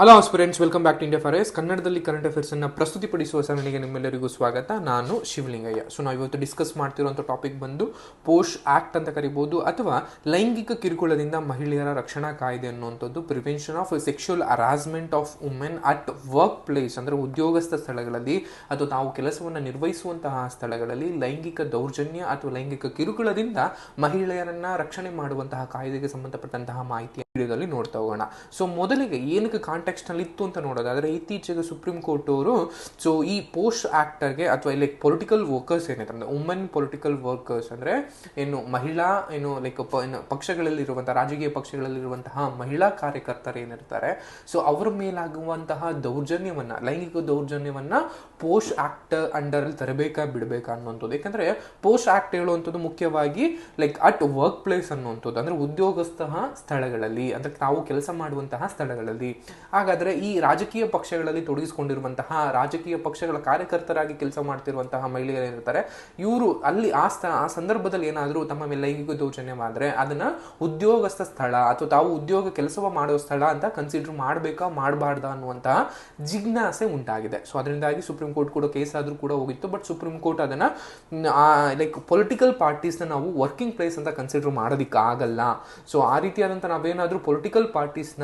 Hello friends welcome back to India ಫಾರೆಸ್ ಕನ್ನಡದಲ್ಲಿ current affairs ಅನ್ನು ಪ್ರಸ್ತುತಿಪಡಿಸುವ ಸರಣಿಗೆ ನಿಮ್ಮೆಲ್ಲರಿಗೂ ಸ್ವಾಗತ. ನಾನು ಶಿವಲಿಂಗಯ್ಯ. ಸೊ ನಾವು ಇವತ್ತು ಡಿಸ್ಕಸ್ ಮಾಡ್ತಿರುವಂಥ ಟಾಪಿಕ್ ಬಂದು ಪೋಷ್ ಆಕ್ಟ್ ಅಂತ ಕರಿಬೋದು ಅಥವಾ ಲೈಂಗಿಕ ಕಿರುಕುಳದಿಂದ ಮಹಿಳೆಯರ ರಕ್ಷಣಾ ಕಾಯ್ದೆ ಅನ್ನುವಂಥದ್ದು prevention of sexual harassment of women at work place ಅಂದರೆ ಉದ್ಯೋಗಸ್ಥ ಸ್ಥಳಗಳಲ್ಲಿ ಅಥವಾ ತಾವು ಕೆಲಸವನ್ನು ನಿರ್ವಹಿಸುವಂತಹ ಸ್ಥಳಗಳಲ್ಲಿ ಲೈಂಗಿಕ ದೌರ್ಜನ್ಯ ಅಥವಾ ಲೈಂಗಿಕ ಕಿರುಕುಳದಿಂದ ಮಹಿಳೆಯರನ್ನ ರಕ್ಷಣೆ ಮಾಡುವಂತಹ ಕಾಯ್ದೆಗೆ ಸಂಬಂಧಪಟ್ಟಂತಹ ಮಾಹಿತಿ ವಿಡಿಯೋದಲ್ಲಿ ನೋಡ್ತಾ ಹೋಗೋಣ. ಸೊ ಮೊದಲಿಗೆ ಏನಕ್ಕೆ ಕಾಂಟೆಕ್ಸ್ಟ್ನಲ್ಲಿ ಇತ್ತು ಅಂತ ನೋಡೋದಾದ್ರೆ, ಇತ್ತೀಚೆಗೆ ಸುಪ್ರೀಂ ಕೋರ್ಟ್ ಅವರು ಸೊ ಈ ಪೋಸ್ಟ್ ಆಕ್ಟರ್ಗೆ ಅಥವಾ ಲೈಕ್ ಪೊಲಿಟಿಕಲ್ ವರ್ಕರ್ಸ್ ಏನಿದೆ ಅಂದ್ರೆ ವುಮೆನ್ ಪೊಲಿಟಿಕಲ್ ವರ್ಕರ್ಸ್ ಅಂದ್ರೆ, ಏನು ಮಹಿಳಾ, ಏನು ಲೈಕ್ ಪಕ್ಷಗಳಲ್ಲಿರುವಂತಹ, ರಾಜಕೀಯ ಪಕ್ಷಗಳಲ್ಲಿರುವಂತಹ ಮಹಿಳಾ ಕಾರ್ಯಕರ್ತರು ಏನಿರ್ತಾರೆ ಸೊ ಅವರ ಮೇಲಾಗುವಂತಹ ದೌರ್ಜನ್ಯವನ್ನ, ಲೈಂಗಿಕ ದೌರ್ಜನ್ಯವನ್ನ ಪೋಸ್ಟ್ ಆಕ್ಟ್ ಅಂಡರ್ ಅಲ್ಲಿ ತರಬೇಕಾ ಬಿಡಬೇಕಾ ಅನ್ನುವಂಥದ್ದು. ಯಾಕಂದ್ರೆ ಪೋಸ್ಟ್ ಆಕ್ಟ್ ಹೇಳುವಂಥದ್ದು ಮುಖ್ಯವಾಗಿ ಲೈಕ್ ಅಟ್ ವರ್ಕ್ ಪ್ಲೇಸ್ ಅನ್ನುವಂಥದ್ದು. ಅಂದ್ರೆ ಉದ್ಯೋಗಸ್ಥ ಸ್ಥಳಗಳಲ್ಲಿ. ಅಂದ್ರೆ ತಾವು ಕೆಲಸ ಮಾಡುವಂತಹ ಸ್ಥಳಗಳಲ್ಲಿ. ಹಾಗಾದ್ರೆ ಈ ರಾಜಕೀಯ ಪಕ್ಷಗಳಲ್ಲಿ ತೊಡಗಿಸಿಕೊಂಡಿರುವಂತಹ, ರಾಜಕೀಯ ಪಕ್ಷಗಳ ಕಾರ್ಯಕರ್ತರಾಗಿ ಕೆಲಸ ಮಾಡ್ತಿರುವಂತಹ ಮಹಿಳೆಯರು ಏನಿರ್ತಾರೆ, ಇವರು ಅಲ್ಲಿ ಆ ಸ್ಥ, ಆ ಸಂದರ್ಭದಲ್ಲಿ ಏನಾದರೂ ತಮ್ಮ ಮೇಲೆ ಲೈಂಗಿಕ ದೌರ್ಜನ್ಯವಾದ್ರೆ ಅದನ್ನ ಉದ್ಯೋಗಸ್ಥ ಸ್ಥಳ ಅಥವಾ ತಾವು ಉದ್ಯೋಗ ಕೆಲಸ ಮಾಡುವ ಸ್ಥಳ ಅಂತ ಕನ್ಸಿಡರ್ ಮಾಡಬೇಕಾ ಮಾಡಬಾರ್ದ ಅನ್ನುವಂತಹ ಜಿಜ್ಞಾಸೆ ಉಂಟಾಗಿದೆ. ಸೊ ಅದರಿಂದಾಗಿ ಸುಪ್ರೀಂ ಕೋರ್ಟ್ ಕೂಡ ಕೇಸ್ ಆದ್ರೂ ಕೂಡ ಹೋಗಿತ್ತು. ಬಟ್ ಸುಪ್ರೀಂ ಕೋರ್ಟ್ ಅದನ್ನ ಲೈಕ್ ಪೊಲಿಟಿಕಲ್ ಪಾರ್ಟೀಸ್ನ ನಾವು ವರ್ಕಿಂಗ್ ಪ್ಲೇಸ್ ಅಂತ ಕನ್ಸಿಡರ್ ಮಾಡೋದಿಕ್ಕೆ ಆಗಲ್ಲ ಸೊ ಆ ರೀತಿಯಾದಂಥ ನಾವೇನಾದರೂ ಪೊಲಿಟಿಕಲ್ ಪಾರ್ಟೀಸ್ನ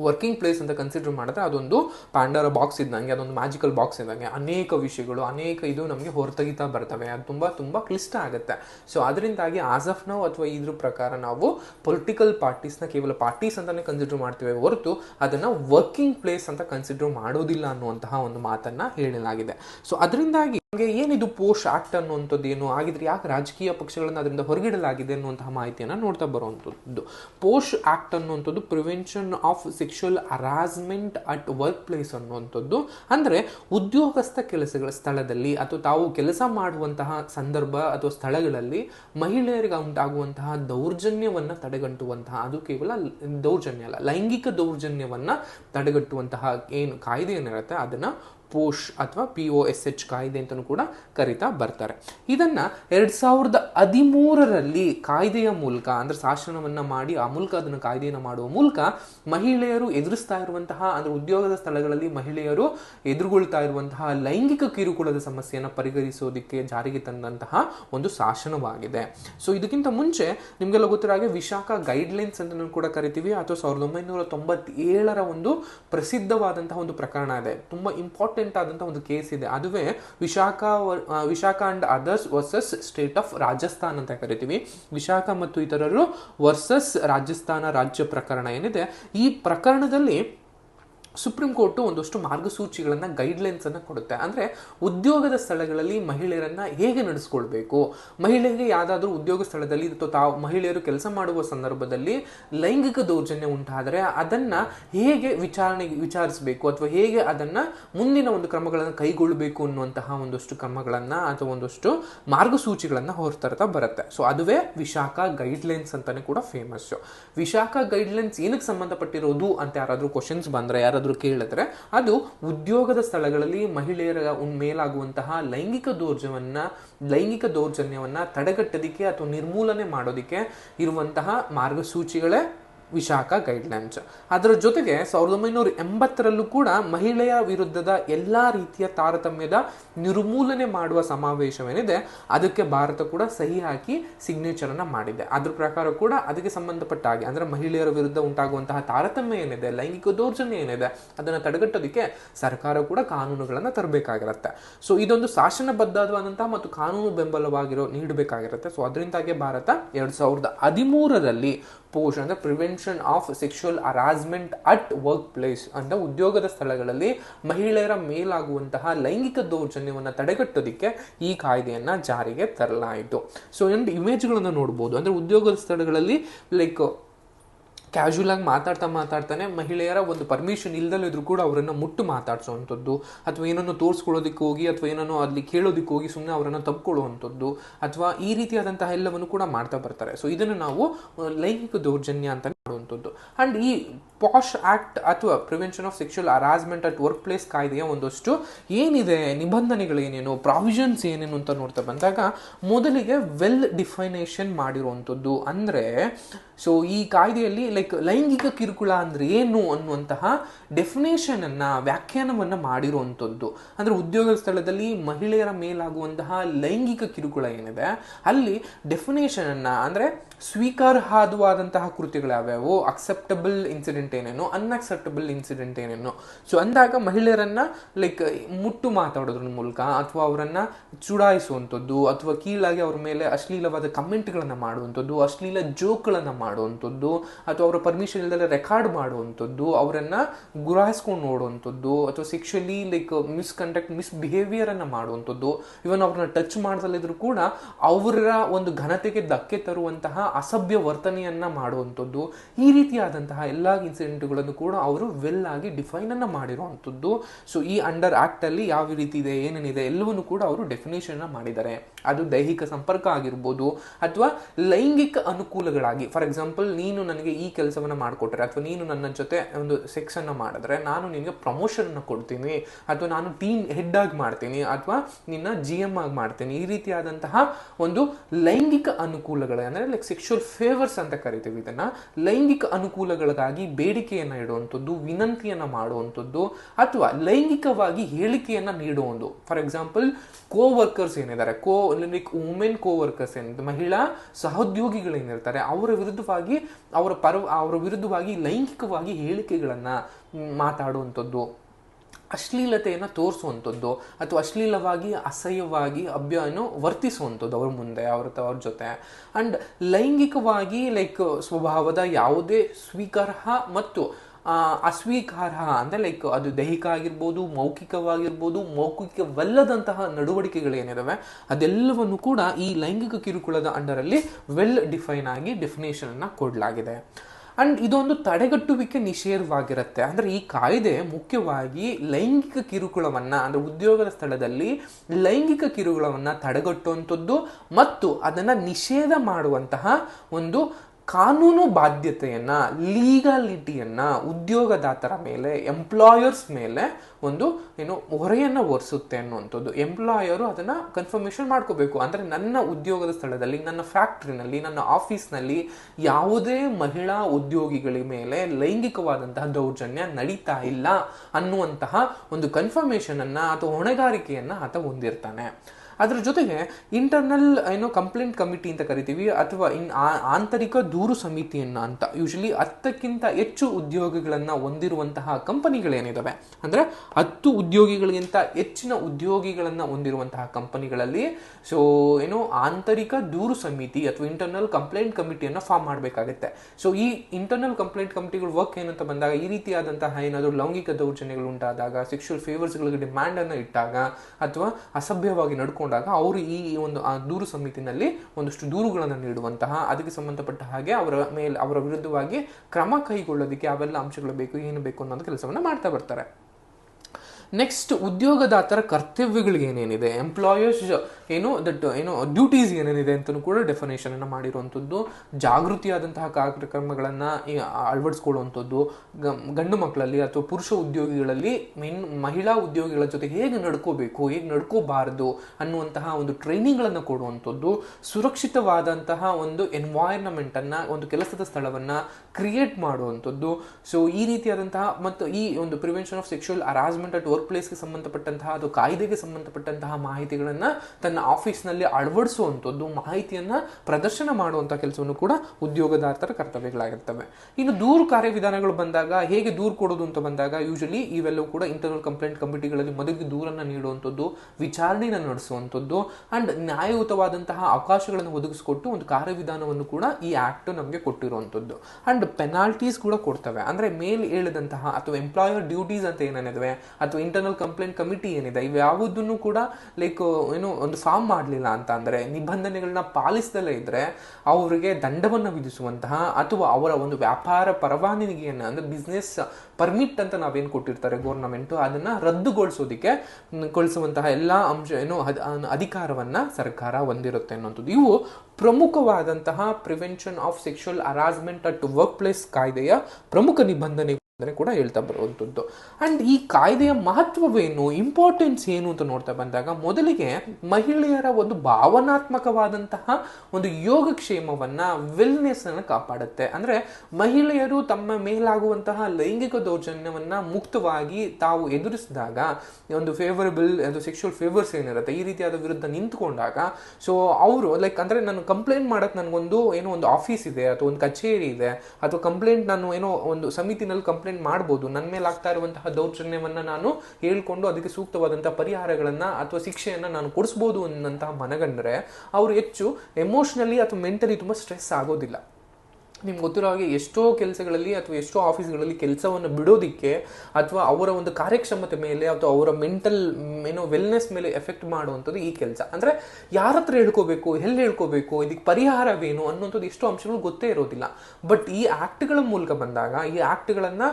ವರ್ಕಿಂಗ್ ಪ್ಲೇಸ್ ಅಂತ ಕನ್ಸಿಡರ್ ಮಾಡಿದ್ರೆ ಅದೊಂದು ಪ್ಯಾಂಡರ ಬಾಕ್ಸ್ ಇದ್ದಂಗೆ, ಅದೊಂದು ಮ್ಯಾಜಿಕಲ್ ಬಾಕ್ಸ್ ಇದ್ದಂಗೆ. ಅನೇಕ ವಿಷಯಗಳು, ಅನೇಕ ಇದು ನಮಗೆ ಹೊರತಗಿತಾ ಬರ್ತವೆ. ಅದು ತುಂಬ ತುಂಬ ಕ್ಲಿಷ್ಟ ಆಗುತ್ತೆ. ಸೊ ಅದರಿಂದಾಗಿ ಆಸ್ ಆಫ್ ನಾವು ಅಥವಾ ಇದ್ರ ಪ್ರಕಾರ ನಾವು ಪೊಲಿಟಿಕಲ್ ಪಾರ್ಟೀಸ್ನ ಕೇವಲ ಪಾರ್ಟೀಸ್ ಅಂತಾನೆ ಕನ್ಸಿಡರ್ ಮಾಡ್ತೇವೆ ಹೊರತು ಅದನ್ನು ವರ್ಕಿಂಗ್ ಪ್ಲೇಸ್ ಅಂತ ಕನ್ಸಿಡರ್ ಮಾಡೋದಿಲ್ಲ ಅನ್ನುವಂತಹ ಒಂದು ಮಾತನ್ನ ಹೇಳಲಾಗಿದೆ. ಸೊ ಅದರಿಂದಾಗಿ ನಮಗೆ ಏನಿದು ಪೋಸ್ಟ್ ಆಕ್ಟ್ ಅನ್ನುವಂಥದ್ದು ಏನು? ಆಗಿದ್ರೆ ಯಾಕೆ ರಾಜಕೀಯ ಪಕ್ಷಗಳನ್ನು ಅದರಿಂದ ಹೊರಗಿಡಲಾಗಿದೆ ಅನ್ನುವಂತಹ ಮಾಹಿತಿಯನ್ನು ನೋಡ್ತಾ ಬರುವಂಥದ್ದು. ಪೋಸ್ಟ್ ಆಕ್ಟ್ ಅನ್ನುವಂಥದ್ದು prevention of sexual harassment at work place ಅನ್ನುವಂಥದ್ದು. ಅಂದರೆ ಉದ್ಯೋಗಸ್ಥ ಕೆಲಸಗಳ ಸ್ಥಳದಲ್ಲಿ ಅಥವಾ ತಾವು ಕೆಲಸ ಮಾಡುವಂತಹ ಸಂದರ್ಭ ಅಥವಾ ಸ್ಥಳಗಳಲ್ಲಿ ಮಹಿಳೆಯರಿಗೆ ಉಂಟಾಗುವಂತಹ ದೌರ್ಜನ್ಯವನ್ನು ತಡೆಗಟ್ಟುವಂತಹ, ಅದು ಕೇವಲ ದೌರ್ಜನ್ಯ ಅಲ್ಲ, ಲೈಂಗಿಕ ದೌರ್ಜನ್ಯವನ್ನು ತಡೆಗಟ್ಟುವಂತಹ ಏನು ಕಾಯ್ದೆ ಏನಿರುತ್ತೆ ಅದನ್ನ ಪೋಷ್ ಅಥವಾ ಪಿ ಒ ಎಸ್ ಎಚ್ ಕಾಯ್ದೆ ಅಂತಲೂ ಕೂಡ ಕರಿತಾ ಬರ್ತಾರೆ. ಇದನ್ನ ಎರಡು ಸಾವಿರದ ಹದಿಮೂರರಲ್ಲಿ ಕಾಯ್ದೆಯ ಮೂಲಕ ಅಂದ್ರೆ ಶಾಸನವನ್ನ ಮಾಡಿ ಆ ಮೂಲಕ ಅದನ್ನು ಕಾಯ್ದೆಯನ್ನು ಮಾಡುವ ಮೂಲಕ ಮಹಿಳೆಯರು ಎದುರಿಸ್ತಾ ಇರುವಂತಹ ಅಂದ್ರೆ ಉದ್ಯೋಗದ ಸ್ಥಳಗಳಲ್ಲಿ ಮಹಿಳೆಯರು ಎದುರುಗೊಳ್ತಾ ಇರುವಂತಹ ಲೈಂಗಿಕ ಕಿರುಕುಳದ ಸಮಸ್ಯೆಯನ್ನು ಪರಿಹರಿಸೋದಕ್ಕೆ ಜಾರಿಗೆ ತಂದಂತಹ ಒಂದು ಶಾಸನವಾಗಿದೆ. ಸೊ ಇದಕ್ಕಿಂತ ಮುಂಚೆ ನಿಮಗೆಲ್ಲ ಗೊತ್ತಿರಾಗೆ ವಿಶಾಖ ಗೈಡ್ಲೈನ್ಸ್ ಅಂತ ಕೂಡ ಕರಿತೀವಿ. ಅಥವಾ ಸಾವಿರದ ಒಂಬೈನೂರ ತೊಂಬತ್ತೇಳರ ಒಂದು ಪ್ರಸಿದ್ಧವಾದಂತಹ ಒಂದು ಪ್ರಕರಣ ಇದೆ. ತುಂಬಾ ಇಂಪಾರ್ಟೆಂಟ್ ಆದಂತಹ ಒಂದು ಕೇಸ್ ಇದೆ. ಅದುವೇ Vishakha Vishakha and others versus state of Rajasthan ಅಂತ ಕರಿತೀವಿ. ವಿಶಾಖ ಮತ್ತು ಇತರರು ವರ್ಸಸ್ ರಾಜಸ್ಥಾನ ರಾಜ್ಯ ಪ್ರಕರಣ ಏನಿದೆ. ಈ ಪ್ರಕರಣದಲ್ಲಿ ಸುಪ್ರೀಂ ಕೋರ್ಟು ಒಂದಷ್ಟು ಮಾರ್ಗಸೂಚಿಗಳನ್ನು ಗೈಡ್ಲೈನ್ಸನ್ನು ಕೊಡುತ್ತೆ. ಅಂದರೆ ಉದ್ಯೋಗದ ಸ್ಥಳಗಳಲ್ಲಿ ಮಹಿಳೆಯರನ್ನ ಹೇಗೆ ನಡೆಸ್ಕೊಳ್ಬೇಕು? ಮಹಿಳೆಗೆ ಯಾವುದಾದ್ರೂ ಉದ್ಯೋಗ ಸ್ಥಳದಲ್ಲಿ ಅಥವಾ ತಾವು ಮಹಿಳೆಯರು ಕೆಲಸ ಮಾಡುವ ಸಂದರ್ಭದಲ್ಲಿ ಲೈಂಗಿಕ ದೌರ್ಜನ್ಯ ಉಂಟಾದರೆ ಅದನ್ನು ಹೇಗೆ ವಿಚಾರಣೆ ವಿಚಾರಿಸಬೇಕು? ಅಥವಾ ಹೇಗೆ ಅದನ್ನು ಮುಂದಿನ ಒಂದು ಕ್ರಮಗಳನ್ನು ಕೈಗೊಳ್ಳಬೇಕು ಅನ್ನುವಂತಹ ಒಂದಷ್ಟು ಕ್ರಮಗಳನ್ನು ಅಥವಾ ಒಂದಷ್ಟು ಮಾರ್ಗಸೂಚಿಗಳನ್ನು ಹೊರತರ್ತಾ ಬರುತ್ತೆ. ಸೊ ಅದುವೇ ವಿಶಾಖ ಗೈಡ್ಲೈನ್ಸ್ ಅಂತಲೇ ಕೂಡ ಫೇಮಸ್ಸು ವಿಶಾಖ ಗೈಡ್ಲೈನ್ಸ್ ಏನಕ್ಕೆ ಸಂಬಂಧಪಟ್ಟಿರೋದು ಅಂತ ಯಾರಾದರೂ ಕ್ವಶನ್ಸ್ ಬಂದರೆ ಯಾರಾದ್ರೂ ಕೇಳಿದ್ರೆ ಅದು ಉದ್ಯೋಗದ ಸ್ಥಳಗಳಲ್ಲಿ ಮಹಿಳೆಯರ ಮೇಲಾಗುವಂತಹ ಲೈಂಗಿಕ ದೌರ್ಜನ್ಯವನ್ನ ಲೈಂಗಿಕ ದೌರ್ಜನ್ಯವನ್ನ ತಡೆಗಟ್ಟೋದಿಕ್ಕೆ ಅಥವಾ ನಿರ್ಮೂಲನೆ ಮಾಡೋದಿಕ್ಕೆ ಇರುವಂತಹ ಮಾರ್ಗಸೂಚಿಗಳೇ ವಿಶಾಖ ಗೈಡ್ಲೈನ್ಸ್ ಅದರ ಜೊತೆಗೆ ಸಾವಿರದ ಒಂಬೈನೂರ ಎಂಬತ್ತರಲ್ಲೂ ಕೂಡ ಮಹಿಳೆಯ ವಿರುದ್ಧದ ಎಲ್ಲಾ ರೀತಿಯ ತಾರತಮ್ಯದ ನಿರ್ಮೂಲನೆ ಮಾಡುವ ಸಮಾವೇಶವೇನಿದೆ, ಅದಕ್ಕೆ ಭಾರತ ಕೂಡ ಸಹಿ ಹಾಕಿ ಸಿಗ್ನೇಚರ್ ಅನ್ನ ಮಾಡಿದೆ. ಅದ್ರ ಪ್ರಕಾರ ಕೂಡ ಅದಕ್ಕೆ ಸಂಬಂಧಪಟ್ಟ ಹಾಗೆ, ಅಂದ್ರೆ ಮಹಿಳೆಯರ ವಿರುದ್ಧ ಉಂಟಾಗುವಂತಹ ತಾರತಮ್ಯ ಏನಿದೆ, ಲೈಂಗಿಕ ದೌರ್ಜನ್ಯ ಏನಿದೆ, ಅದನ್ನು ತಡೆಗಟ್ಟೋದಕ್ಕೆ ಸರ್ಕಾರ ಕೂಡ ಕಾನೂನುಗಳನ್ನು ತರಬೇಕಾಗಿರುತ್ತೆ. ಸೊ ಇದೊಂದು ಶಾಸನಬದ್ಧವಾದಂತಹ ಮತ್ತು ಕಾನೂನು ಬೆಂಬಲವಾಗಿರೋ, ನೀಡಬೇಕಾಗಿರುತ್ತೆ. ಸೊ ಅದರಿಂದಾಗಿ ಭಾರತ ಎರಡು ಸಾವಿರದ ಹದಿಮೂರರಲ್ಲಿ ಪೋಷ್, ಅಂದ್ರೆ prevention of sexual harassment at work place ಅಂತ ಉದ್ಯೋಗದ ಸ್ಥಳಗಳಲ್ಲಿ ಮಹಿಳೆಯರ ಮೇಲಾಗುವಂತಹ ಲೈಂಗಿಕ ದೌರ್ಜನ್ಯವನ್ನು ತಡೆಗಟ್ಟೋದಿಕ್ಕೆ ಈ ಕಾಯ್ದೆಯನ್ನ ಜಾರಿಗೆ ತರಲಾಯಿತು. ಸೊ ಎಂಡ್ ಇಮೇಜ್ಗಳನ್ನು ನೋಡ್ಬೋದು. ಅಂದ್ರೆ ಉದ್ಯೋಗದ ಸ್ಥಳಗಳಲ್ಲಿ ಲೈಕ್ ಕ್ಯಾಶುವಲ್ ಆಗಿ ಮಾತಾಡ್ತಾ ಮಾತಾಡ್ತಾನೆ ಮಹಿಳೆಯರ ಒಂದು ಪರ್ಮಿಷನ್ ಇಲ್ದಲ್ಲಿದ್ರು ಕೂಡ ಅವರನ್ನ ಮುಟ್ಟು ಮಾತಾಡ್ಸೋವಂಥದ್ದು, ಅಥವಾ ಏನನ್ನು ತೋರಿಸ್ಕೊಳ್ಳೋದಕ್ಕೆ ಹೋಗಿ ಅಥವಾ ಏನನ್ನು ಅಲ್ಲಿ ಕೇಳೋದಕ್ಕೆ ಹೋಗಿ ಸುಮ್ಮನೆ ಅವರನ್ನು ತಪ್ಕೊಳ್ಳುವಂಥದ್ದು, ಅಥವಾ ಈ ರೀತಿಯಾದಂತಹ ಎಲ್ಲವನ್ನು ಕೂಡ ಮಾಡ್ತಾ ಬರ್ತಾರೆ. ಸೊ ಇದನ್ನು ನಾವು, ಲೈಂಗಿಕ ದೌರ್ಜನ್ಯ ಅಂತ ಮಾಡುವಂಥದ್ದು. ಅಂಡ್ ಈ ಪಾಶ್ ಆಕ್ಟ್ ಅಥವಾ prevention of sexual harassment at work place ಕಾಯ್ದೆಯ ಒಂದಷ್ಟು ಏನಿದೆ ನಿಬಂಧನೆಗಳೇನೇನು ಪ್ರಾವಿಷನ್ಸ್ ಏನೇನು ಅಂತ ನೋಡ್ತಾ ಬಂದಾಗ ಮೊದಲಿಗೆ ವೆಲ್ ಡಿಫೈನೇಷನ್ ಮಾಡಿರುವಂಥದ್ದು. ಅಂದರೆ ಸೊ ಈ ಕಾಯ್ದೆಯಲ್ಲಿ ಲೈಕ್ ಲೈಂಗಿಕ ಕಿರುಕುಳ ಅಂದ್ರೆ ಏನು ಅನ್ನುವಂತಹ ಡೆಫಿನೇಷನ್ ಅನ್ನ, ವ್ಯಾಖ್ಯಾನವನ್ನ ಮಾಡಿರುವಂಥದ್ದು. ಅಂದ್ರೆ ಉದ್ಯೋಗ ಸ್ಥಳದಲ್ಲಿ ಮಹಿಳೆಯರ ಮೇಲಾಗುವಂತಹ ಲೈಂಗಿಕ ಕಿರುಕುಳ ಏನಿದೆ, ಅಲ್ಲಿ ಡೆಫಿನೇಷನ್ ಅಂದರೆ ಸ್ವೀಕಾರಾರ್ಹವಾದಂತಹ ಕೃತಿಗಳು ಯಾವ್ಯಾವು ಅಕ್ಸೆಪ್ಟಬಲ್ ಇನ್ಸಿಡೆಂಟ್ ಏನೇನು ಅನ್ಅಕ್ಸೆಪ್ಟಬಲ್ ಇನ್ಸಿಡೆಂಟ್ ಏನೇನೋ. ಸೊ ಅಂದಾಗ ಮಹಿಳೆಯರನ್ನ ಲೈಕ್ ಮುಟ್ಟು ಮಾತಾಡೋದ್ರ ಮೂಲಕ ಅಥವಾ ಅವರನ್ನ ಚುಡಾಯಿಸುವಂಥದ್ದು ಅಥವಾ ಕೀಳಾಗಿ ಅವ್ರ ಮೇಲೆ ಅಶ್ಲೀಲವಾದ ಕಮೆಂಟ್ಗಳನ್ನ ಮಾಡುವಂಥದ್ದು, ಅಶ್ಲೀಲ ಜೋಕ್ಗಳನ್ನ ಮಾಡುವಂಥದ್ದು, ಅಥವಾ ಅವರ ಪರ್ಮಿಷನ್ ಇಲ್ಲದೆ ರೆಕಾರ್ಡ್ ಮಾಡುವಂಥದ್ದು, ಅವರನ್ನ ಗುರಾಯಿಸ್ಕೊಂಡು ನೋಡುವಂಥದ್ದು, ಅಥವಾ ಸೆಕ್ಷುಲಿ ಲೈಕ್ ಮಿಸ್ಕಂಡಕ್ಟ್ ಅನ್ನ ಮಾಡುವಂಥದ್ದು ಇವನ್ ಅವ್ರನ್ನ ಟಚ್ ಮಾಡ್ದಲ್ಲಿದ್ರು ಕೂಡ ಅವರ ಒಂದು ಘನತೆಗೆ ಧಕ್ಕೆ ತರುವಂತಹ ಅಸಭ್ಯ ವರ್ತನೆಯನ್ನ ಮಾಡುವಂಥದ್ದು, ಈ ರೀತಿಯಾದಂತಹ ಎಲ್ಲ ಇನ್ಸಿಡೆಂಟ್ಗಳನ್ನು ಕೂಡ ಅವರು ವೆಲ್ ಆಗಿ ಡಿಫೈನ್ ಅನ್ನ ಮಾಡಿರುವಂಥದ್ದು. ಸೊ ಈ ಅಂಡರ್ ಆಕ್ಟ್ ಅಲ್ಲಿ ಯಾವ ರೀತಿ ಇದೆ, ಏನೇನಿದೆ, ಎಲ್ಲವನ್ನು ಕೂಡ ಅವರು ಡೆಫಿನೇಷನ್ ಮಾಡಿದ್ದಾರೆ. ಅದು ದೈಹಿಕ ಸಂಪರ್ಕ ಆಗಿರ್ಬೋದು ಅಥವಾ ಲೈಂಗಿಕ ಅನುಕೂಲಗಳಾಗಿ. ಫಾರ್ ಎಕ್ಸಾಂಪಲ್ ನೀನು ನನಗೆ ಈ ಕೆಲಸವನ್ನ ಮಾಡಿಕೊಟ್ರೆ ಅಥವಾ ನೀನು ನನ್ನ ಜೊತೆ ಒಂದು ಸೆಕ್ಸ್ ಅನ್ನ ಮಾಡಿದ್ರೆ ನಾನು ನಿನಗೆ ಪ್ರಮೋಷನ್ ಅನ್ನ ಕೊಡ್ತೀನಿ ಅಥವಾ ನಾನು ಟೀಮ್ ಹೆಡ್ ಆಗಿ ಮಾಡ್ತೀನಿ ಅಥವಾ ನಿನ್ನ ಜಿ ಎಂ ಆಗಿ ಮಾಡ್ತೀನಿ. ಈ ರೀತಿಯಾದಂತಹ ಒಂದು ಲೈಂಗಿಕ ಅನುಕೂಲಗಳು ಅಂದ್ರೆ ಲೈಕ್ ಸೆಕ್ಷುವಲ್ ಫೇವರ್ಸ್ ಅಂತ ಕರಿತೀವಿ ಇದನ್ನ. ಲೈಂಗಿಕ ಅನುಕೂಲಗಳಿಗಾಗಿ ಬೇಡಿಕೆಯನ್ನ ಇಡುವಂಥದ್ದು, ವಿನಂತಿಯನ್ನು ಮಾಡುವಂಥದ್ದು ಅಥವಾ ಲೈಂಗಿಕವಾಗಿ ಹೇಳಿಕೆಯನ್ನು ನೀಡುವುದು. ಫಾರ್ ಎಕ್ಸಾಂಪಲ್ ಕೋ ವರ್ಕರ್ಸ್ ಏನಿದ್ದಾರೆ co like women co workers ಏನಿದೆ, ಮಹಿಳಾ ಸಹೋದ್ಯೋಗಿಗಳೇನಿರ್ತಾರೆ, ಅವರ ವಿರುದ್ಧವಾಗಿ, ಅವರ ಪರ, ಅವರ ವಿರುದ್ಧವಾಗಿ ಲೈಂಗಿಕವಾಗಿ ಹೇಳಿಕೆಗಳನ್ನು ಮಾತಾಡುವಂಥದ್ದು. ಅಶ್ಲೀಲತೆಯನ್ನು ತೋರಿಸುವಂಥದ್ದು ಅಥವಾ ಅಶ್ಲೀಲವಾಗಿ, ಅಸಹ್ಯವಾಗಿ ಅಭ್ಯನು ವರ್ತಿಸುವಂಥದ್ದು ಅವ್ರ ಮುಂದೆ, ಅವ್ರ ಅವ್ರ ಜೊತೆ. ಆ್ಯಂಡ್ ಲೈಂಗಿಕವಾಗಿ ಲೈಕ್ ಸ್ವಭಾವದ ಯಾವುದೇ ಸ್ವೀಕಾರ್ಹ ಮತ್ತು ಅಸ್ವೀಕಾರಾರ್ಹ ಅಂದರೆ ಲೈಕ್ ಅದು ದೈಹಿಕ ಆಗಿರ್ಬೋದು, ಮೌಖಿಕವಾಗಿರ್ಬೋದು, ಮೌಖಿಕವಲ್ಲದಂತಹ ನಡವಳಿಕೆಗಳೇನಿದಾವೆ ಅದೆಲ್ಲವನ್ನು ಕೂಡ ಈ ಲೈಂಗಿಕ ಕಿರುಕುಳದ ಅಂಡರಲ್ಲಿ ವೆಲ್ ಡಿಫೈನ್ ಆಗಿ ಡೆಫಿನೇಷನನ್ನು ಕೊಡಲಾಗಿದೆ. ಅಂಡ್ ಇದೊಂದು ತಡೆಗಟ್ಟುವಿಕೆ ನಿಷೇಧವಾಗಿರುತ್ತೆ. ಅಂದ್ರೆ ಈ ಕಾಯ್ದೆ ಮುಖ್ಯವಾಗಿ ಲೈಂಗಿಕ ಕಿರುಕುಳವನ್ನ, ಅಂದ್ರೆ ಉದ್ಯೋಗದ ಸ್ಥಳದಲ್ಲಿ ಲೈಂಗಿಕ ಕಿರುಕುಳವನ್ನ ತಡೆಗಟ್ಟುವಂಥದ್ದು ಮತ್ತು ಅದನ್ನ ನಿಷೇಧ ಮಾಡುವಂತಹ ಒಂದು ಕಾನೂನು ಬಾಧ್ಯತೆಯನ್ನ ಲೀಗಾಲಿಟಿಯನ್ನು ಉದ್ಯೋಗದಾತರ ಮೇಲೆ ಎಂಪ್ಲಾಯರ್ಸ್ ಮೇಲೆ ಒಂದು ಏನು ಹೊರೆಯನ್ನು ಒರೆಸುತ್ತೆ ಅನ್ನುವಂಥದ್ದು. ಎಂಪ್ಲಾಯರು ಅದನ್ನ ಕನ್ಫರ್ಮೇಷನ್ ಮಾಡ್ಕೋಬೇಕು. ಅಂದ್ರೆ ನನ್ನ ಉದ್ಯೋಗದ ಸ್ಥಳದಲ್ಲಿ, ನನ್ನ ಫ್ಯಾಕ್ಟ್ರಿನಲ್ಲಿ ನನ್ನ ಆಫೀಸ್ನಲ್ಲಿ ಯಾವುದೇ ಮಹಿಳಾ ಉದ್ಯೋಗಿಗಳ ಮೇಲೆ ಲೈಂಗಿಕವಾದಂತಹ ದೌರ್ಜನ್ಯ ನಡೀತಾ ಇಲ್ಲ ಅನ್ನುವಂತಹ ಒಂದು ಕನ್ಫರ್ಮೇಷನನ್ನು ಅಥವಾ ಹೊಣೆಗಾರಿಕೆಯನ್ನ ಆತ ಹೊಂದಿರ್ತಾನೆ. ಅದ್ರ ಜೊತೆಗೆ ಇಂಟರ್ನಲ್ ಏನು ಕಂಪ್ಲೇಂಟ್ ಕಮಿಟಿ ಅಂತ ಕರಿತೀವಿ, ಅಥವಾ ಇನ್ ಆಂತರಿಕ ದೂರು ಸಮಿತಿಯನ್ನು ಅಂತ. ಯೂಶಲಿ ಹತ್ತಕ್ಕಿಂತ ಹೆಚ್ಚು ಉದ್ಯೋಗಿಗಳನ್ನು ಹೊಂದಿರುವಂತಹ ಕಂಪನಿಗಳೇನಿದ್ದಾವೆ ಅಂದ್ರೆ ಹತ್ತು ಉದ್ಯೋಗಿಗಳಿಗಿಂತ ಹೆಚ್ಚಿನ ಉದ್ಯೋಗಿಗಳನ್ನ ಹೊಂದಿರುವಂತಹ ಕಂಪನಿಗಳಲ್ಲಿ ಸೊ ಏನು ಆಂತರಿಕ ದೂರು ಸಮಿತಿ ಅಥವಾ ಇಂಟರ್ನಲ್ ಕಂಪ್ಲೇಂಟ್ ಕಮಿಟಿಯನ್ನು ಫಾರ್ಮ್ ಮಾಡಬೇಕಾಗುತ್ತೆ. ಸೊ ಈ ಇಂಟರ್ನಲ್ ಕಂಪ್ಲೇಂಟ್ ಕಮಿಟಿಗಳ ವರ್ಕ್ ಏನಂತ ಬಂದಾಗ, ಈ ರೀತಿಯಾದಂತಹ ಏನಾದರೂ ಲೌಂಗಿಕ ದೌರ್ಜನ್ಯಗಳು ಉಂಟಾದಾಗ ಸೆಕ್ಷುವಲ್ ಫೇವರ್ಸ್ಗಳಿಗೆ ಡಿಮ್ಯಾಂಡ್ ಅನ್ನು ಇಟ್ಟಾಗ, ಅಥವಾ ಅಸಭ್ಯವಾಗಿ ನಡ್ಕೊಂಡಾಗ ಅವರು ಈ ಒಂದು, ಆ ದೂರು ಸಮಿತಿನಲ್ಲಿ ಒಂದಷ್ಟು ದೂರುಗಳನ್ನು ನೀಡುವಂತಹ, ಅದಕ್ಕೆ ಸಂಬಂಧಪಟ್ಟ ಹಾಗೆ ಅವರ ಮೇಲೆ, ಅವರ ವಿರುದ್ಧವಾಗಿ ಕ್ರಮ ಕೈಗೊಳ್ಳೋದಕ್ಕೆ ಅವೆಲ್ಲ ಅಂಶಗಳು ಬೇಕು, ಏನು ಬೇಕು ಅನ್ನೋದು ಕೆಲಸವನ್ನು ಮಾಡ್ತಾ ಬರ್ತಾರೆ. ನೆಕ್ಸ್ಟ್ ಉದ್ಯೋಗದಾತರ ಕರ್ತವ್ಯಗಳಿಗೆ ಏನೇನಿದೆ? ಎಂಪ್ಲಾಯರ್ಸ್ ಏನು ದಟ್ ಏನು ಡ್ಯೂಟೀಸ್ ಏನೇನಿದೆ ಅಂತಲೂ ಕೂಡ ಡೆಫಿನೇಷನ್ ಅನ್ನು ಮಾಡಿರುವಂಥದ್ದು. ಜಾಗೃತಿಯಾದಂತಹ ಕಾರ್ಯಕ್ರಮಗಳನ್ನು ಅಳವಡಿಸ್ಕೊಳ್ಳುವಂಥದ್ದು. ಗಂಡು ಮಕ್ಕಳಲ್ಲಿ ಅಥವಾ ಪುರುಷ ಉದ್ಯೋಗಿಗಳಲ್ಲಿ ಮೇನ್ ಮಹಿಳಾ ಉದ್ಯೋಗಿಗಳ ಜೊತೆ ಹೇಗೆ ನಡ್ಕೋಬೇಕು, ಹೇಗೆ ನಡ್ಕೋಬಾರದು ಅನ್ನುವಂತಹ ಒಂದು ಟ್ರೈನಿಂಗ್ಗಳನ್ನು ಕೊಡುವಂಥದ್ದು. ಸುರಕ್ಷಿತವಾದಂತಹ ಒಂದು ಎನ್ವಾಯರ್ನಮೆಂಟನ್ನು ಒಂದು ಕೆಲಸದ ಸ್ಥಳವನ್ನು ಕ್ರಿಯೇಟ್ ಮಾಡುವಂಥದ್ದು. ಸೊ ಈ ರೀತಿಯಾದಂತಹ, ಮತ್ತು ಈ ಒಂದು prevention of sexual harassment at work ಪ್ಲೇಸ್ಗೆ ಸಂಬಂಧಪಟ್ಟಂತಹ ಅದು ಕಾಯ್ದೆಗೆ ಸಂಬಂಧಪಟ್ಟಂತಹ ಮಾಹಿತಿಗಳನ್ನು ತನ್ನ ಆಫೀಸ್ನಲ್ಲಿ ಅಳವಡಿಸುವಂಥದ್ದು ಮಾಹಿತಿಯನ್ನು ಪ್ರದರ್ಶನ ಮಾಡುವಂಥ ಕೆಲಸವನ್ನು ಕೂಡ ಉದ್ಯೋಗದಾತರ ಕರ್ತವ್ಯಗಳಾಗಿರ್ತವೆ. ಇನ್ನು ದೂರು ಕಾರ್ಯವಿಧಾನಗಳು ಬಂದಾಗ, ಹೇಗೆ ದೂರು ಕೊಡೋದು ಅಂತ ಬಂದಾಗ ಯೂಶಲಿ ಇವೆಲ್ಲವೂ ಕೂಡ ಇಂಟರ್ನಲ್ ಕಂಪ್ಲೇಂಟ್ ಕಮಿಟಿಗಳಲ್ಲಿ ಮೊದಲಿಗೆ ದೂರನ್ನು ನೀಡುವಂಥದ್ದು ವಿಚಾರಣೆಯನ್ನು ನಡೆಸುವಂಥದ್ದು ಅಂಡ್ ನ್ಯಾಯಯುತವಾದಂತಹ ಅವಕಾಶಗಳನ್ನು ಒದಗಿಸಿಕೊಟ್ಟು ಒಂದು ಕಾರ್ಯವಿಧಾನವನ್ನು ಕೂಡ ಈ ಆಕ್ಟ್ ನಮಗೆ ಕೊಟ್ಟಿರುವಂಥದ್ದು ಅಂಡ್ ಪೆನಾಲ್ಟೀಸ್ ಕೂಡ ಕೊಡ್ತವೆ. ಅಂದರೆ ಮೇಲ್ ಹೇಳಿದಂತಹ ಅಥವಾ ಎಂಪ್ಲಾಯರ್ ಡ್ಯೂಟೀಸ್ ಅಂತ ಏನೇನಿದೆ ಅಥವಾ ಇಂಟರ್ನಲ್ ಕಂಪ್ಲೇಂಟ್ ಕಮಿಟಿ ಏನಿದೆ, ಇವು ಯಾವುದನ್ನು ಕೂಡ ಲೈಕ್ ಏನು, ಒಂದು ಫಾರ್ಮ್ ಮಾಡಲಿಲ್ಲ ಅಂತ ಅಂದ್ರೆ, ನಿಬಂಧನೆಗಳನ್ನ ಪಾಲಿಸದಲ್ಲೇ ಇದ್ರೆ, ಅವರಿಗೆ ದಂಡವನ್ನು ವಿಧಿಸುವಂತಹ ಅಥವಾ ಅವರ ಒಂದು ವ್ಯಾಪಾರ ಪರವಾನಗಿಯನ್ನು ಅಂದ್ರೆ ಬಿಸ್ನೆಸ್ ಪರ್ಮಿಟ್ ಅಂತ ನಾವೇನು ಕೊಟ್ಟಿರ್ತಾರೆ ಗವರ್ನಮೆಂಟ್ ಅದನ್ನ ರದ್ದುಗೊಳಿಸೋದಕ್ಕೆ ಕೊಳಿಸುವಂತಹ ಎಲ್ಲಾ ಅಂಶ, ಏನು ಅಧಿಕಾರವನ್ನ ಸರ್ಕಾರ ಹೊಂದಿರುತ್ತೆ ಅನ್ನೋಂಥದ್ದು. ಇವು ಪ್ರಮುಖವಾದಂತಹ prevention of sexual harassment at work place ಕಾಯ್ದೆಯ ಪ್ರಮುಖ ನಿಬಂಧನೆ ಅಂದರೆ ಕೂಡ ಹೇಳ್ತಾ ಬರುವಂಥದ್ದು. ಆ್ಯಂಡ್ ಈ ಕಾಯ್ದೆಯ ಮಹತ್ವವೇನು ಇಂಪಾರ್ಟೆನ್ಸ್ ಏನು ಅಂತ ನೋಡ್ತಾ ಬಂದಾಗ ಮೊದಲಿಗೆ ಮಹಿಳೆಯರ ಒಂದು ಭಾವನಾತ್ಮಕವಾದಂತಹ ಒಂದು ಯೋಗಕ್ಷೇಮವನ್ನು ವೆಲ್ನೆಸ್ಸನ್ನು ಕಾಪಾಡುತ್ತೆ. ಅಂದರೆ ಮಹಿಳೆಯರು ತಮ್ಮ ಮೇಲಾಗುವಂತಹ ಲೈಂಗಿಕ ದೌರ್ಜನ್ಯವನ್ನು ಮುಕ್ತವಾಗಿ ತಾವು ಎದುರಿಸಿದಾಗ, ಒಂದು ಫೇವರಬಲ್ ಅದು ಸೆಕ್ಷುವಲ್ ಫೇವರ್ಸ್ ಏನಿರುತ್ತೆ, ಈ ರೀತಿಯಾದ ವಿರುದ್ಧ ನಿಂತ್ಕೊಂಡಾಗ ಸೊ ಅವರು ಲೈಕ್ ಅಂದರೆ ನಾನು ಕಂಪ್ಲೇಂಟ್ ಮಾಡೋಕ್ಕೆ ನನಗೊಂದು ಏನೋ ಒಂದು ಆಫೀಸ್ ಇದೆ, ಅಥವಾ ಒಂದು ಕಚೇರಿ ಇದೆ, ಅಥವಾ ಕಂಪ್ಲೇಂಟ್ ನಾನು ಏನೋ ಒಂದು ಸಮಿತಿನಲ್ಲಿ ಕಂಪ್ಲೇಂಟ್ ಮಾಡ್ಬೋದು. ನನ್ನ ಮೇಲೆ ಆಗ್ತಾ ಇರುವಂತಹ ದೌರ್ಜನ್ಯವನ್ನ ನಾನು ಹೇಳ್ಕೊಂಡು ಅದಕ್ಕೆ ಸೂಕ್ತವಾದಂತಹ ಪರಿಹಾರಗಳನ್ನ ಅಥವಾ ಶಿಕ್ಷೆಯನ್ನ ನಾನು ಕೊಡಿಸ್ಬೋದು ಅನ್ನಂತಹ ಮನಗಂಡ್ರೆ ಅವರು ಹೆಚ್ಚು ಎಮೋಷನಲಿ ಅಥವಾ ಮೆಂಟಲಿ ತುಂಬಾ ಸ್ಟ್ರೆಸ್ ಆಗೋದಿಲ್ಲ. ನಿಮ್ಗೆ ಗೊತ್ತಿರೋ ಹಾಗೆ ಎಷ್ಟೋ ಕೆಲಸಗಳಲ್ಲಿ ಅಥವಾ ಎಷ್ಟೋ ಆಫೀಸ್ಗಳಲ್ಲಿ ಕೆಲಸವನ್ನು ಬಿಡೋದಕ್ಕೆ ಅಥವಾ ಅವರ ಒಂದು ಕಾರ್ಯಕ್ಷಮತೆ ಮೇಲೆ ಅಥವಾ ಅವರ ಮೆಂಟಲ್, ಏನೋ ವೆಲ್ನೆಸ್ ಮೇಲೆ ಎಫೆಕ್ಟ್ ಮಾಡುವಂಥದ್ದು ಈ ಕೆಲಸ. ಅಂದರೆ ಯಾರ ಹತ್ರ ಹೇಳ್ಕೋಬೇಕು, ಎಲ್ಲಿ ಹೇಳ್ಕೋಬೇಕು, ಇದಕ್ಕೆ ಪರಿಹಾರವೇನು ಅನ್ನುವಂಥದ್ದು ಎಷ್ಟೋ ಅಂಶಗಳು ಗೊತ್ತೇ ಇರೋದಿಲ್ಲ. ಬಟ್ ಈ ಆ್ಯಕ್ಟ್ಗಳ ಮೂಲಕ ಬಂದಾಗ, ಈ ಆ್ಯಕ್ಟ್ಗಳನ್ನು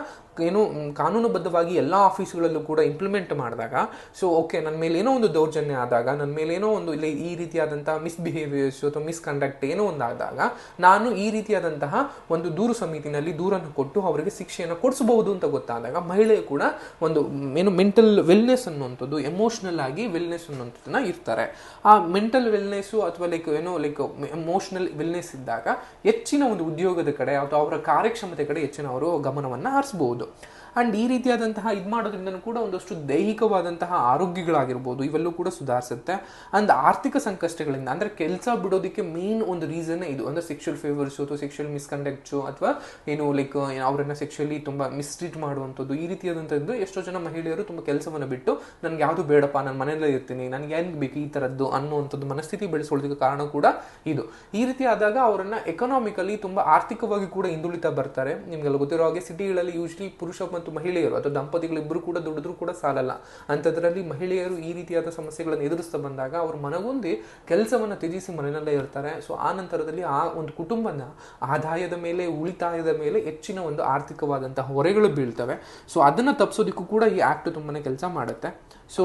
ಏನು ಕಾನೂನುಬದ್ಧವಾಗಿ ಎಲ್ಲ ಆಫೀಸ್ಗಳಲ್ಲೂ ಕೂಡ ಇಂಪ್ಲಿಮೆಂಟ್ ಮಾಡಿದಾಗ ಸೊ ಓಕೆ ನನ್ನ ಮೇಲೆ ಏನೋ ಒಂದು ದೌರ್ಜನ್ಯ ಆದಾಗ ನನ್ನ ಮೇಲೆ ಏನೋ ಒಂದು ಇಲ್ಲಿ ಈ ರೀತಿಯಾದಂತಹ ಮಿಸ್ಬಿಹೇವಿಯರ್ಸ್ ಅಥವಾ ಮಿಸ್ಕಂಡಕ್ಟ್ ಏನೋ ಒಂದಾದಾಗ ನಾನು ಈ ರೀತಿಯಾದಂತಹ ಒಂದು ದೂರು ಸಮಿತಿನಲ್ಲಿ ದೂರನ್ನು ಕೊಟ್ಟು ಅವರಿಗೆ ಶಿಕ್ಷೆಯನ್ನು ಕೊಡಿಸಬಹುದು ಅಂತ ಗೊತ್ತಾದಾಗ ಮಹಿಳೆ ಕೂಡ ಒಂದು ಏನು ಮೆಂಟಲ್ ವೆಲ್ನೆಸ್ ಅನ್ನುವಂಥದ್ದು ಎಮೋಷನಲ್ ಆಗಿ ವೆಲ್ನೆಸ್ ಅನ್ನುವಂಥದ್ದನ್ನ ಇರ್ತಾರೆ. ಆ ಮೆಂಟಲ್ ವೆಲ್ನೆಸ್ಸು ಅಥವಾ ಲೈಕ್ ಏನೋ ಲೈಕ್ ಎಮೋಷನಲ್ ವೆಲ್ನೆಸ್ ಇದ್ದಾಗ, ಹೆಚ್ಚಿನ ಒಂದು ಉದ್ಯೋಗದ ಕಡೆ ಅಥವಾ ಅವರ ಕಾರ್ಯಕ್ಷಮತೆ ಕಡೆ ಹೆಚ್ಚಿನ ಅವರು ಗಮನವನ್ನು ಹರಿಸಬಹುದು. mundo. ಆ್ಯಂಡ್ ಈ ರೀತಿಯಾದಂತಹ ಇದು ಮಾಡೋದ್ರಿಂದ ಕೂಡ ಒಂದಷ್ಟು ದೈಹಿಕವಾದಂತಹ ಆರೋಗ್ಯಗಳಾಗಿರ್ಬೋದು ಇವೆಲ್ಲೂ ಕೂಡ ಸುಧಾರಿಸುತ್ತೆ. ಅಂಡ್ ಆರ್ಥಿಕ ಸಂಕಷ್ಟಗಳಿಂದ, ಅಂದರೆ ಕೆಲಸ ಬಿಡೋದಕ್ಕೆ ಮೇನ್ ಒಂದು ರೀಸನ್ ಇದು. ಅಂದರೆ ಸೆಕ್ಷುಯಲ್ ಫೇವರ್ಸು ಅಥವಾ ಸೆಕ್ಷುಯಲ್ ಮಿಸ್ಕಂಡಕ್ಟ್ಸು ಅಥವಾ ಏನು ಲೈಕ್ ಅವರನ್ನು ಸೆಕ್ಷುಲಿ ತುಂಬ ಮಿಸ್ಟ್ರೀಟ್ ಮಾಡುವಂಥದ್ದು ಈ ರೀತಿಯಾದಂಥದ್ದು ಎಷ್ಟೋ ಜನ ಮಹಿಳೆಯರು ತುಂಬ ಕೆಲಸವನ್ನು ಬಿಟ್ಟು, ನನಗೆ ಯಾವುದು ಬೇಡಪ್ಪ, ನಾನು ಮನೆಯಲ್ಲೇ ಇರ್ತೀನಿ, ನನಗೆ ಏನು ಬೇಕು ಈ ಥರದ್ದು ಅನ್ನುವಂಥದ್ದು ಮನಸ್ಥಿತಿ ಬೆಳೆಸೋದಕ್ಕೆ ಕಾರಣ ಕೂಡ ಇದು. ಈ ರೀತಿ ಆದಾಗ ಅವರನ್ನು ಎಕನಾಮಿಕಲಿ ತುಂಬ ಆರ್ಥಿಕವಾಗಿ ಕೂಡ ಹಿಂದುಳಿತಾ ಬರ್ತಾರೆ. ನಿಮಗೆಲ್ಲ ಗೊತ್ತಿರೋ ಹಾಗೆ ಸಿಟಿಗಳಲ್ಲಿ ಯೂಶ್ವಲಿ ಪುರುಷ ಮಹಿಳೆಯರು ಅಥವಾ ದಂಪತಿಗಳಿಬ್ಬರು ಕೂಡ ದುಡಿದ್ರು ಕೂಡ ಸಾಲಲ್ಲ. ಅಂಥದ್ರಲ್ಲಿ ಮಹಿಳೆಯರು ಈ ರೀತಿಯಾದ ಸಮಸ್ಯೆಗಳನ್ನು ಎದುರಿಸ್ತಾ ಬಂದಾಗ ಅವರು ಮನಗೊಂದಿ ಕೆಲಸವನ್ನು ತ್ಯಜಿಸಿ ಮನೆಯಲ್ಲೇ ಇರ್ತಾರೆ. ಸೊ ಆ ನಂತರದಲ್ಲಿ ಆ ಒಂದು ಕುಟುಂಬನ ಆದಾಯದ ಮೇಲೆ, ಉಳಿತಾಯದ ಮೇಲೆ ಹೆಚ್ಚಿನ ಒಂದು ಆರ್ಥಿಕವಾದಂತಹ ಹೊರೆಗಳು ಬೀಳ್ತವೆ. ಸೊ ಅದನ್ನು ತಪ್ಪಿಸೋದಕ್ಕೂ ಕೂಡ ಈ ಆ್ಯಕ್ಟ್ ತುಂಬಾ ಕೆಲಸ ಮಾಡುತ್ತೆ. ಸೊ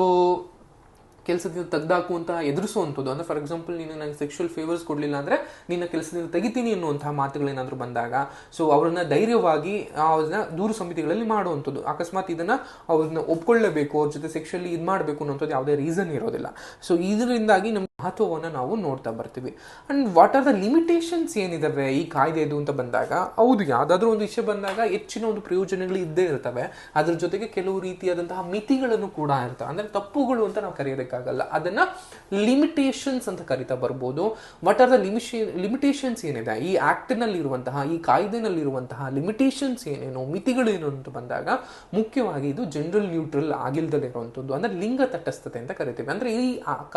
ಕೆಲಸದಿಂದ ತೆಗ್ದಾಕುವಂತ ಎದುರಿಸುವಂಥದ್ದು. ಅಂದರೆ ಫಾರ್ ಎಕ್ಸಾಂಪಲ್ ನೀನು ನನಗೆ ಸೆಕ್ಷುವಲ್ ಫೇವರ್ಸ್ ಕೊಡಲಿಲ್ಲ ಅಂದರೆ ನಿನ್ನ ಕೆಲಸದಿಂದ ತೆಗಿತೀನಿ ಅನ್ನುವಂತಹ ಮಾತುಗಳೇನಾದರೂ ಬಂದಾಗ ಸೊ ಅವ್ರನ್ನ ಧೈರ್ಯವಾಗಿ ಅವ್ರನ್ನ ದೂರು ಸಮಿತಿಗಳಲ್ಲಿ ಮಾಡುವಂಥದ್ದು. ಅಕಸ್ಮಾತ್ ಇದನ್ನು ಅವ್ರನ್ನ ಒಪ್ಕೊಳ್ಳೇಬೇಕು, ಅವ್ರ ಜೊತೆ ಸೆಕ್ಷುವಲಿ ಇದು ಮಾಡಬೇಕು ಅನ್ನೋಂಥದ್ದು ಯಾವುದೇ ರೀಸನ್ ಇರೋದಿಲ್ಲ. ಸೊ ಇದರಿಂದಾಗಿ ನಮ್ಮ ಮಹತ್ವವನ್ನು ನಾವು ನೋಡ್ತಾ ಬರ್ತೀವಿ. And what are the limitations ಏನಿದ್ದಾವೆ ಈ ಕಾಯ್ದೆದು ಅಂತ ಬಂದಾಗ? ಹೌದು, ಯಾವುದಾದ್ರೂ ಒಂದು ವಿಷಯ ಬಂದಾಗ ಹೆಚ್ಚಿನ ಒಂದು ಪ್ರಯೋಜನಗಳು ಇದ್ದೇ ಇರ್ತವೆ. ಅದ್ರ ಜೊತೆಗೆ ಕೆಲವು ರೀತಿಯಾದಂತಹ ಮಿತಿಗಳನ್ನು ಕೂಡ ಇರ್ತವೆ. ಅಂದರೆ ತಪ್ಪುಗಳು ಅಂತ ನಾವು ಕರೆಯೋದಕ್ಕಾಗಲ್ಲ. ಅದನ್ನು ಲಿಮಿಟೇಷನ್ಸ್ ಅಂತ ಕರಿತಾ ಬರ್ಬೋದು. ವಾಟ್ ಆರ್ ದ ಲಿಮಿಷೇ ಲಿಮಿಟೇಷನ್ಸ್ ಏನಿದೆ? ಈ ಆ್ಯಕ್ಟ್ನಲ್ಲಿರುವಂತಹ ಈ ಕಾಯ್ದೆನಲ್ಲಿರುವಂತಹ ಲಿಮಿಟೇಷನ್ಸ್ ಏನೇನು, ಮಿತಿಗಳೇನು ಅಂತ ಬಂದಾಗ ಮುಖ್ಯವಾಗಿ ಇದು ಜನರಲ್ ನ್ಯೂಟ್ರಲ್ ಆಗಿಲ್ದಲೇ ಇರುವಂಥದ್ದು. ಅಂದರೆ ಲಿಂಗ ತಟಸ್ಥತೆ ಅಂತ ಕರಿತೀವಿ. ಅಂದರೆ ಈ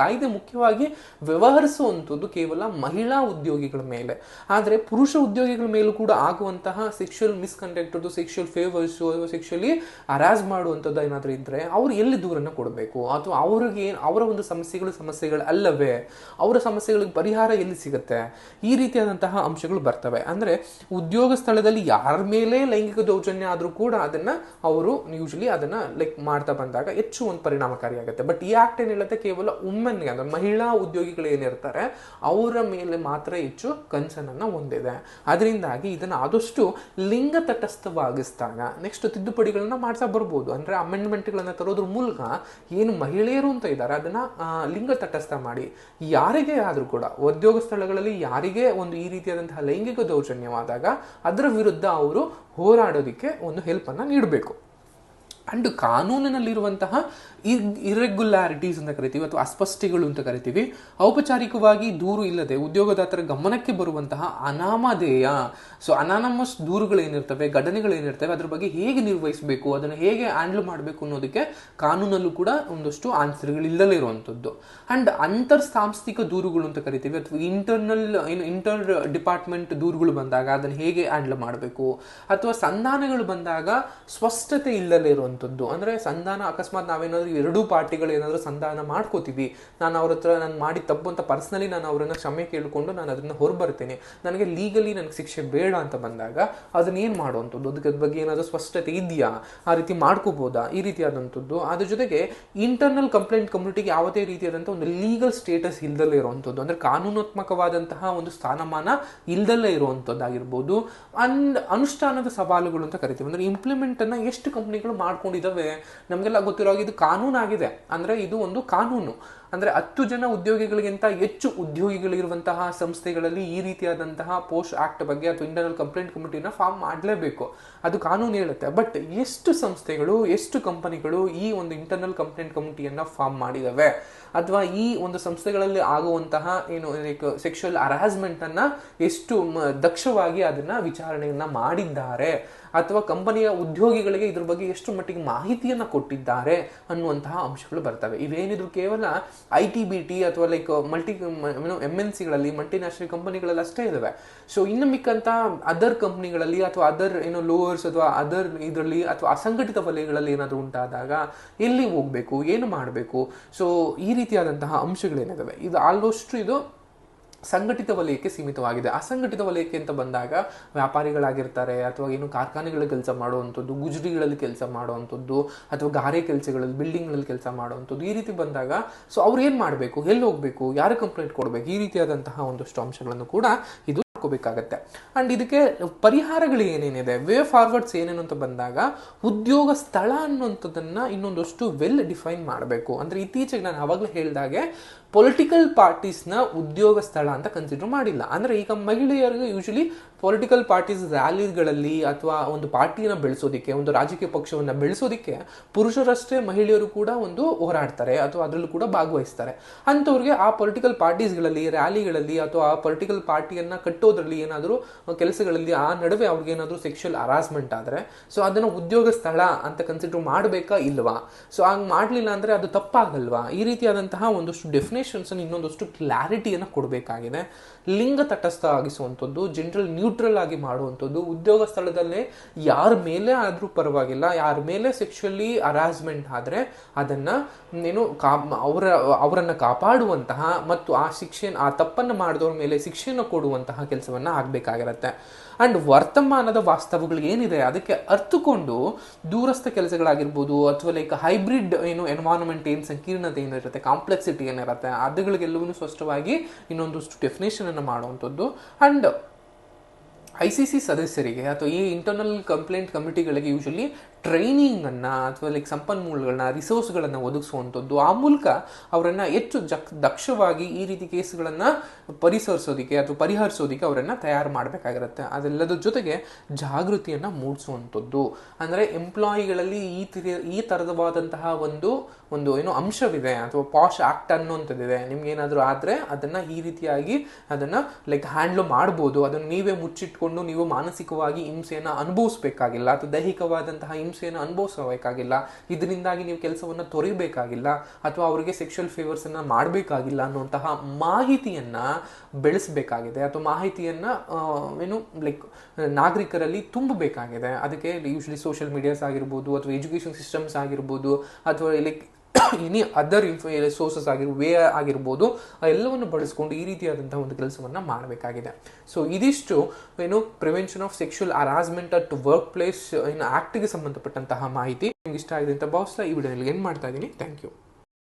ಕಾಯ್ದೆ ಮುಖ್ಯವಾಗಿ ವ್ಯವಹರಿಸುವಂಥದ್ದು ಕೇವಲ ಮಹಿಳಾ ಉದ್ಯೋಗಿಗಳ ಮೇಲೆ. ಆದರೆ ಪುರುಷ ಉದ್ಯೋಗಿಗಳ ಮೇಲೂ ಕೂಡ ಆಗುವಂತಹ sexual misconduct sexual favours sexually harass ಮಾಡುವಂಥದ್ದು ಏನಾದರೂ ಇದ್ರೆ ಅವ್ರು ಎಲ್ಲಿ ದೂರನ್ನು ಕೊಡಬೇಕು? ಅಥವಾ ಅವ್ರಿಗೆ ಅವರ ಒಂದು ಸಮಸ್ಯೆಗಳು ಸಮಸ್ಯೆಗಳು ಅಲ್ಲವೇ? ಅವರ ಸಮಸ್ಯೆಗಳಿಗೆ ಪರಿಹಾರ ಎಲ್ಲಿ ಸಿಗುತ್ತೆ? ಈ ರೀತಿಯಾದಂತಹ ಅಂಶಗಳು ಬರ್ತವೆ. ಅಂದ್ರೆ ಉದ್ಯೋಗ ಸ್ಥಳದಲ್ಲಿ ಯಾರ ಮೇಲೆ ಲೈಂಗಿಕ ದೌರ್ಜನ್ಯ ಆದರೂ ಕೂಡ ಅದನ್ನ ಅವರು ಯೂಶಲಿ ಅದನ್ನ ಲೈಕ್ ಮಾಡ್ತಾ ಬಂದಾಗ ಹೆಚ್ಚು ಒಂದು ಪರಿಣಾಮಕಾರಿಯಾಗುತ್ತೆ. ಬಟ್ ಈ ಆ್ಯಕ್ಟ್ ಏನು ಹೇಳುತ್ತೆ? ಕೇವಲ ವುಮೆನ್ಗೆ ಅಂದ್ರೆ ಮಹಿಳಾ ಉದ್ಯೋಗಿಗಳು ಏನಿರ್ತಾರೆ, ಅವರ ಮೇಲೆ ಮಾತ್ರ ಹೆಚ್ಚು ಕನ್ಸರ್ನ್ ಹೊಂದಿದೆ. ಅದರಿಂದಾಗಿ ಇದನ್ನ ಆದಷ್ಟು ಲಿಂಗ ತಟಸ್ಥವಾಗಿಸಿದಾಗ ನೆಕ್ಸ್ಟ್ ತಿದ್ದುಪಡಿಗಳನ್ನ ಮಾಡ್ತಾ ಬರ್ಬೋದು. ಅಂದ್ರೆ ಅಮೆಂಡ್ಮೆಂಟ್ಗಳನ್ನ ತರೋದ್ರ ಮೂಲಕ ಏನು ಮಹಿಳೆಯರು ಅಂತ ಇದ್ದಾರೆ, ಅದನ್ನ ಲಿಂಗ ತಟಸ್ಥ ಮಾಡಿ. ಯಾರಿಗೇ ಆದ್ರೂ ಕೂಡ, ಉದ್ಯೋಗ ಸ್ಥಳಗಳಲ್ಲಿ ಯಾರಿಗೇ ಒಂದು ಈ ರೀತಿಯಾದಂತಹ ಲೈಂಗಿಕ ದೌರ್ಜನ್ಯವಾದಾಗ, ಅದರ ವಿರುದ್ಧ ಅವರು ಹೋರಾಡೋದಕ್ಕೆ ಒಂದು ಹೆಲ್ಪನ್ನು ನೀಡಬೇಕು. ಅಂಡ್ ಕಾನೂನಿನಲ್ಲಿರುವಂತಹ ಇರ್ರೆಗ್ಯುಲಾರಿಟೀಸ್ ಅಂತ ಕರಿತೀವಿ ಅಥವಾ ಅಸ್ಪಷ್ಟಿಗಳು ಅಂತ ಕರಿತೀವಿ, ಔಪಚಾರಿಕವಾಗಿ ದೂರು ಇಲ್ಲದೆ ಉದ್ಯೋಗದಾತರ ಗಮನಕ್ಕೆ ಬರುವಂತಹ ಅನಾಮಧೇಯ. ಸೊ ಅನಾನಮಸ್ ದೂರುಗಳೇನಿರ್ತವೆ, ಘಟನೆಗಳೇನಿರ್ತವೆ, ಅದ್ರ ಬಗ್ಗೆ ಹೇಗೆ ನಿರ್ವಹಿಸಬೇಕು, ಅದನ್ನು ಹೇಗೆ ಹ್ಯಾಂಡಲ್ ಮಾಡಬೇಕು ಅನ್ನೋದಕ್ಕೆ ಕಾನೂನಲ್ಲೂ ಕೂಡ ಒಂದಷ್ಟು ಆನ್ಸರ್ಗಳು ಆನ್ಸರ್ಗಳಿಲ್ಲದೇ ಇರುವಂಥದ್ದು. ಅಂಡ್ ಅಂತರ್ ಸಾಂಸ್ಥಿಕ ದೂರುಗಳು ಅಂತ ಕರಿತೀವಿ, ಅಥವಾ ಇಂಟರ್ನಲ್ ಏನು ಇಂಟರ್ ಡಿಪಾರ್ಟ್ಮೆಂಟ್ ದೂರುಗಳು ಬಂದಾಗ ಅದನ್ನು ಹೇಗೆ ಹ್ಯಾಂಡಲ್ ಮಾಡಬೇಕು, ಅಥವಾ ಸಂಧಾನಗಳು ಬಂದಾಗ ಸ್ಪಷ್ಟತೆ ಇಲ್ಲದೇ ಇರುವಂಥದ್ದು. ಮಾಡುವಂಥದ್ದು ಅಂದರೆ ಸಂಧಾನ, ಅಕಸ್ಮಾತ್ ನಾವೇನಾದರೂ ಎರಡೂ ಪಾರ್ಟಿಗಳು ಏನಾದರೂ ಸಂಧಾನ ಮಾಡ್ಕೋತೀವಿ. ನಾನು ಅವ್ರ ಹತ್ರ ನಾನು ಮಾಡಿ ತಪ್ಪು ಅಂತ ಪರ್ಸ್ನಲಿ ನಾನು ಅವರನ್ನು ಕ್ಷಮೆ ಕೇಳಿಕೊಂಡು ನಾನು ಅದನ್ನ ಹೊರಬರ್ತೇನೆ. ನನಗೆ ಲೀಗಲಿ ನನಗೆ ಶಿಕ್ಷೆ ಬೇಡ ಅಂತ ಬಂದಾಗ ಅದನ್ನ ಏನು ಮಾಡುವಂಥದ್ದು ಅದಕ್ಕೆ ಬಗ್ಗೆ ಏನಾದರೂ ಸ್ಪಷ್ಟತೆ ಇದೆಯಾ? ಆ ರೀತಿ ಮಾಡ್ಕೋಬೋದಾ? ಈ ರೀತಿಯಾದಂಥದ್ದು ಅದ್ರ ಜೊತೆಗೆ ಇಂಟರ್ನಲ್ ಕಂಪ್ಲೇಂಟ್ ಕಮ್ಯುನಿಟಿಗೆ ಯಾವುದೇ ರೀತಿಯಾದಂಥ ಒಂದು ಲೀಗಲ್ ಸ್ಟೇಟಸ್ ಇಲ್ದಲ್ಲೇ ಇರುವಂಥದ್ದು ಅಂದರೆ ಕಾನೂನಾತ್ಮಕವಾದಂತಹ ಒಂದು ಸ್ಥಾನಮಾನ ಇಲ್ದಲ್ಲೇ ಇರುವಂಥದ್ದಾಗಿರ್ಬೋದು ಅನ್ ಅನುಷ್ಠಾನದ ಸವಾಲುಗಳು ಅಂತ ಕರಿತೀವಿ. ಅಂದರೆ ಇಂಪ್ಲಿಮೆಂಟ್ ಅನ್ನ ಎಷ್ಟು ಕಂಪ್ನಿಗಳು ಮಾಡ್ಕೊಂಡಿದ್ದಾವೆ. ನಮಗೆಲ್ಲ ಗೊತ್ತಿರೋ ಇದು ಕಾನೂನಾಗಿದೆ. ಅಂದರೆ ಇದು ಒಂದು ಕಾನೂನು. ಅಂದರೆ ಹತ್ತು ಜನ ಉದ್ಯೋಗಿಗಳಿಗಿಂತ ಹೆಚ್ಚು ಉದ್ಯೋಗಿಗಳಿರುವಂತಹ ಸಂಸ್ಥೆಗಳಲ್ಲಿ ಈ ರೀತಿಯಾದಂತಹ ಪೋಸ್ಟ್ ಆಕ್ಟ್ ಬಗ್ಗೆ ಅಥವಾ ಇಂಟರ್ನಲ್ ಕಂಪ್ಲೇಂಟ್ ಕಮಿಟಿನ ಫಾರ್ಮ್ ಮಾಡಲೇಬೇಕು. ಅದು ಕಾನೂನು ಹೇಳುತ್ತೆ. ಬಟ್ ಎಷ್ಟು ಸಂಸ್ಥೆಗಳು, ಎಷ್ಟು ಕಂಪನಿಗಳು ಈ ಒಂದು ಇಂಟರ್ನಲ್ ಕಂಪ್ಲೇಂಟ್ ಕಮಿಟಿಯನ್ನು ಫಾರ್ಮ್ ಮಾಡಿದಾವೆ? ಅಥವಾ ಈ ಒಂದು ಸಂಸ್ಥೆಗಳಲ್ಲಿ ಆಗುವಂತಹ ಏನು ಲೈಕ್ ಸೆಕ್ಷುವಲ್ ಅನ್ನ ಎಷ್ಟು ದಕ್ಷವಾಗಿ ಅದನ್ನು ವಿಚಾರಣೆಯನ್ನು ಮಾಡಿದ್ದಾರೆ? ಅಥವಾ ಕಂಪನಿಯ ಉದ್ಯೋಗಿಗಳಿಗೆ ಇದ್ರ ಬಗ್ಗೆ ಎಷ್ಟು ಮಟ್ಟಿಗೆ ಮಾಹಿತಿಯನ್ನು ಕೊಟ್ಟಿದ್ದಾರೆ ಅನ್ನುವಂತಹ ಅಂಶಗಳು ಬರ್ತವೆ. ಇವೇನಿದ್ರು ಕೇವಲ ಐ ಟಿ ಬಿ ಟಿ ಅಥವಾ ಲೈಕ್ ಮಲ್ಟಿ ಏನೋ ಎಂ ಎನ್ ಸಿಗಳಲ್ಲಿ ಮಲ್ಟಿನ್ಯಾಷನಲ್ ಕಂಪನಿಗಳಲ್ಲಿ ಅಷ್ಟೇ ಇದಾವೆ. ಸೊ ಇನ್ನು ಮಿಕ್ಕಂತ ಅದರ್ ಕಂಪ್ನಿಗಳಲ್ಲಿ ಅಥವಾ ಅದರ್ ಏನೋ ಲೋವರ್ಸ್ ಅಥವಾ ಅದರ್ ಇದರಲ್ಲಿ ಅಥವಾ ಅಸಂಘಟಿತ ವಲಯಗಳಲ್ಲಿ ಏನಾದರೂ ಉಂಟಾದಾಗ ಎಲ್ಲಿ ಹೋಗ್ಬೇಕು, ಏನು ಮಾಡಬೇಕು? ಸೊ ಈ ರೀತಿಯಾದಂತಹ ಅಂಶಗಳೇನಿದಾವೆ. ಇದು ಆಲ್ಮೋಸ್ಟ್ ಇದು ಸಂಘಟಿತ ವಲಯಕ್ಕೆ ಸೀಮಿತವಾಗಿದೆ. ಅಸಂಘಟಿತ ವಲಯಕ್ಕೆ ಅಂತ ಬಂದಾಗ ವ್ಯಾಪಾರಿಗಳಾಗಿರ್ತಾರೆ ಅಥವಾ ಏನು ಕಾರ್ಖಾನೆಗಳಲ್ಲಿ ಕೆಲಸ ಮಾಡುವಂಥದ್ದು, ಗುಜರಿಗಳಲ್ಲಿ ಕೆಲಸ ಮಾಡುವಂಥದ್ದು ಅಥವಾ ಗಾರೆ ಕೆಲಸಗಳಲ್ಲಿ ಬಿಲ್ಡಿಂಗ್ಗಳಲ್ಲಿ ಕೆಲಸ ಮಾಡುವಂಥದ್ದು ಈ ರೀತಿ ಬಂದಾಗ ಸೊ ಅವ್ರು ಏನು ಮಾಡಬೇಕು? ಎಲ್ಲಿ ಹೋಗಬೇಕು? ಯಾರು ಕಂಪ್ಲೇಂಟ್ ಕೊಡಬೇಕು? ಈ ರೀತಿಯಾದಂತಹ ಒಂದಷ್ಟು ಅಂಶಗಳನ್ನು ಕೂಡ ಇದು ಮಾಡ್ಕೋಬೇಕಾಗತ್ತೆ ಅಂಡ್ ಇದಕ್ಕೆ ಪರಿಹಾರಗಳು ಏನೇನಿದೆ? ವೇ ಫಾರ್ವರ್ಡ್ಸ್ ಏನೇನು ಅಂತ ಬಂದಾಗ, ಉದ್ಯೋಗ ಸ್ಥಳ ಅನ್ನುವಂಥದ್ದನ್ನ ಇನ್ನೊಂದಷ್ಟು ವೆಲ್ ಡಿಫೈನ್ ಮಾಡಬೇಕು. ಅಂದ್ರೆ ಇತ್ತೀಚೆಗೆ ನಾನು ಅವಾಗಲೇ ಹೇಳಿದಾಗೆ ಪೊಲಿಟಿಕಲ್ ಪಾರ್ಟೀಸ್ನ ಉದ್ಯೋಗ ಸ್ಥಳ ಅಂತ ಕನ್ಸಿಡರ್ ಮಾಡಿಲ್ಲ. ಅಂದ್ರೆ ಈಗ ಮಹಿಳೆಯರಿಗೆ ಯೂಶಲಿ ಪೊಲಿಟಿಕಲ್ ಪಾರ್ಟೀಸ್ ರ್ಯಾಲಿಗಳಲ್ಲಿ ಅಥವಾ ಒಂದು ಪಾರ್ಟಿಯನ್ನ ಬೆಳೆಸೋದಕ್ಕೆ, ಒಂದು ರಾಜಕೀಯ ಪಕ್ಷವನ್ನು ಬೆಳೆಸೋದಕ್ಕೆ ಪುರುಷರಷ್ಟೇ ಮಹಿಳೆಯರು ಕೂಡ ಒಂದು ಹೋರಾಡ್ತಾರೆ ಅಥವಾ ಅದರಲ್ಲೂ ಕೂಡ ಭಾಗವಹಿಸ್ತಾರೆ. ಅಂಥವ್ರಿಗೆ ಆ ಪೊಲಿಟಿಕಲ್ ಪಾರ್ಟೀಸ್ಗಳಲ್ಲಿ ರ್ಯಾಲಿಗಳಲ್ಲಿ ಅಥವಾ ಆ ಪೊಲಿಟಿಕಲ್ ಪಾರ್ಟಿಯನ್ನ ಕಟ್ಟೋದ್ರಲ್ಲಿ ಏನಾದರೂ ಕೆಲಸಗಳಲ್ಲಿ ಆ ನಡುವೆ ಅವ್ರಿಗೆ ಏನಾದರೂ ಸೆಕ್ಷುವಲ್ ಹರಾಸ್ಮೆಂಟ್ ಆದರೆ ಸೊ ಅದನ್ನು ಉದ್ಯೋಗ ಸ್ಥಳ ಅಂತ ಕನ್ಸಿಡರ್ ಮಾಡಬೇಕಾ ಇಲ್ವಾ? ಸೊ ಹಂಗೆ ಮಾಡಲಿಲ್ಲ ಅಂದರೆ ಅದು ತಪ್ಪಾಗಲ್ವಾ? ಈ ರೀತಿಯಾದಂತಹ ಒಂದಷ್ಟು ಡೆಫಿನೇಷನ್ಸನ್ನು ಇನ್ನೊಂದಷ್ಟು ಕ್ಲಾರಿಟಿಯನ್ನು ಕೊಡಬೇಕಾಗಿದೆ. ಲಿಂಗ ತಟಸ್ಥ ಆಗಿಸುವಂಥದ್ದು ಜನರಲ್ ನ್ಯೂಟ್ರಲ್ ಆಗಿ ಮಾಡುವಂಥದ್ದು, ಉದ್ಯೋಗ ಸ್ಥಳದಲ್ಲೇ ಯಾರ ಮೇಲೆ ಆದರೂ ಪರವಾಗಿಲ್ಲ, ಯಾರ ಮೇಲೆ ಸೆಕ್ಷುವಲಿ ಹರಾಸ್ಮೆಂಟ್ ಆದರೆ ಅದನ್ನ ಏನು ಕಾ ಅವರ, ಅವರನ್ನು ಕಾಪಾಡುವಂತಹ ಮತ್ತು ಆ ಶಿಕ್ಷೆ, ಆ ತಪ್ಪನ್ನು ಮಾಡಿದವ್ರ ಮೇಲೆ ಶಿಕ್ಷೆಯನ್ನು ಕೊಡುವಂತಹ ಕೆಲಸವನ್ನ ಆಗಬೇಕಾಗಿರತ್ತೆ. ಅಂಡ್ ವರ್ತಮಾನದ ವಾಸ್ತವಗಳು ಏನಿದೆ, ಅದಕ್ಕೆ ಅರ್ಥಕೊಂಡು ದೂರಸ್ಥ ಕೆಲಸಗಳಾಗಿರ್ಬೋದು, ಅಥವಾ ಲೈಕ್ ಹೈಬ್ರಿಡ್ ಏನು ಎನ್ವಾರ್ಮೆಂಟ್ ಏನು ಸಂಕೀರ್ಣತೆ ಏನಿರುತ್ತೆ ಕಾಂಪ್ಲೆಕ್ಸಿಟಿ ಏನಿರುತ್ತೆ ಅದುಗಳಿಗೆಲ್ಲವೂ ಸ್ಪಷ್ಟವಾಗಿ ಇನ್ನೊಂದಷ್ಟು ಡೆಫಿನೇಷನ್ ಅನ್ನು ಮಾಡುವಂಥದ್ದು. ಅಂಡ್ ಐ ಸಿ ಸಿ ಸದಸ್ಯರಿಗೆ ಅಥವಾ ಈ ಇಂಟರ್ನಲ್ ಕಂಪ್ಲೇಂಟ್ ಕಮಿಟಿಗಳಿಗೆ ಯೂಶಲಿ ಟ್ರೈನಿಂಗ್ ಅನ್ನ ಅಥವಾ ಲೈಕ್ ಸಂಪನ್ಮೂಲಗಳನ್ನ ರಿಸೋರ್ಸ್ಗಳನ್ನು ಒದಗಿಸುವಂಥದ್ದು ಆ ಮೂಲಕ ಅವರನ್ನು ಹೆಚ್ಚು ಜಕ್, ದಕ್ಷವಾಗಿ ಈ ರೀತಿ ಕೇಸ್ಗಳನ್ನು ಪರಿಸರಿಸೋದಕ್ಕೆ ಅಥವಾ ಪರಿಹರಿಸೋದಕ್ಕೆ ಅವರನ್ನು ತಯಾರು ಮಾಡಬೇಕಾಗಿರುತ್ತೆ. ಅದೆಲ್ಲದರ ಜೊತೆಗೆ ಜಾಗೃತಿಯನ್ನು ಮೂಡಿಸುವಂಥದ್ದು. ಅಂದರೆ ಎಂಪ್ಲಾಯಿಗಳಲ್ಲಿ ಈ ತಿ ಈ ಥರದವಾದಂತಹ ಒಂದು ಒಂದು ಏನೋ ಅಂಶವಿದೆ ಅಥವಾ ಪಾಶ್ ಆಕ್ಟ್ ಅನ್ನುವಂಥದ್ದಿದೆ. ನಿಮ್ಗೇನಾದರೂ ಅದನ್ನು ಅದನ್ನ ಈ ರೀತಿಯಾಗಿ ಅದನ್ನು ಲೈಕ್ ಹ್ಯಾಂಡ್ಲ್ ಮಾಡ್ಬೋದು. ಅದನ್ನು ನೀವೇ ಮುಚ್ಚಿಟ್ಕೊಂಡು ನೀವು ಮಾನಸಿಕವಾಗಿ ಹಿಂಸೆಯನ್ನು ಅನುಭವಿಸ್ಬೇಕಾಗಿಲ್ಲ. ಅಥವಾ ದೈಹಿಕವಾದಂತಹ ಹಿಂಸೆಯನ್ನು ಅನುಭವಿಸಬೇಕಾಗಿಲ್ಲ. ಇದರಿಂದಾಗಿ ನೀವು ಕೆಲಸವನ್ನ ತೊರಿಬೇಕಾಗಿಲ್ಲ ಅಥವಾ ಅವರಿಗೆ ಸೆಕ್ಷುವಲ್ ಫೇವರ್ಸ್ ಅನ್ನ ಮಾಡಬೇಕಾಗಿಲ್ಲ ಅನ್ನುವಂತಹ ಮಾಹಿತಿಯನ್ನ ಬೆಳೆಸಬೇಕಾಗಿದೆ. ಅಥವಾ ಮಾಹಿತಿಯನ್ನ ಏನು ಲೈಕ್ ನಾಗರಿಕರಲ್ಲಿ ತುಂಬಬೇಕಾಗಿದೆ. ಅದಕ್ಕೆ ಯೂಶಲಿ ಸೋಷಿಯಲ್ ಮೀಡಿಯಾಸ್ ಆಗಿರ್ಬೋದು ಅಥವಾ ಎಜುಕೇಶನ್ ಸಿಸ್ಟಮ್ಸ್ ಆಗಿರ್ಬೋದು ಅಥವಾ like any other info sources ಆಗಿರ್ಬೋದು ವೇ ಆಗಿರ್ಬೋದು ಎಲ್ಲವನ್ನು ಬಳಸ್ಕೊಂಡು ಈ ರೀತಿಯಾದಂತಹ ಒಂದು ಕೆಲಸವನ್ನ ಮಾಡಬೇಕಾಗಿದೆ. ಸೊ ಇದಿಷ್ಟು, ಏನು prevention of sexual harassment at work place ಏನು ಆಕ್ಟ್ಗೆ ಸಂಬಂಧಪಟ್ಟಂತಹ ಮಾಹಿತಿ. ನಿಮ್ಗೆ ಇಷ್ಟ ಆಗಿದೆ ಅಂತ ಭಾವಿಸ್ತಾ ಈ ವಿಡಿಯೋನಲ್ಲಿ ಏನು ಮಾಡ್ತಾ ಇದ್ದೀನಿ. Thank you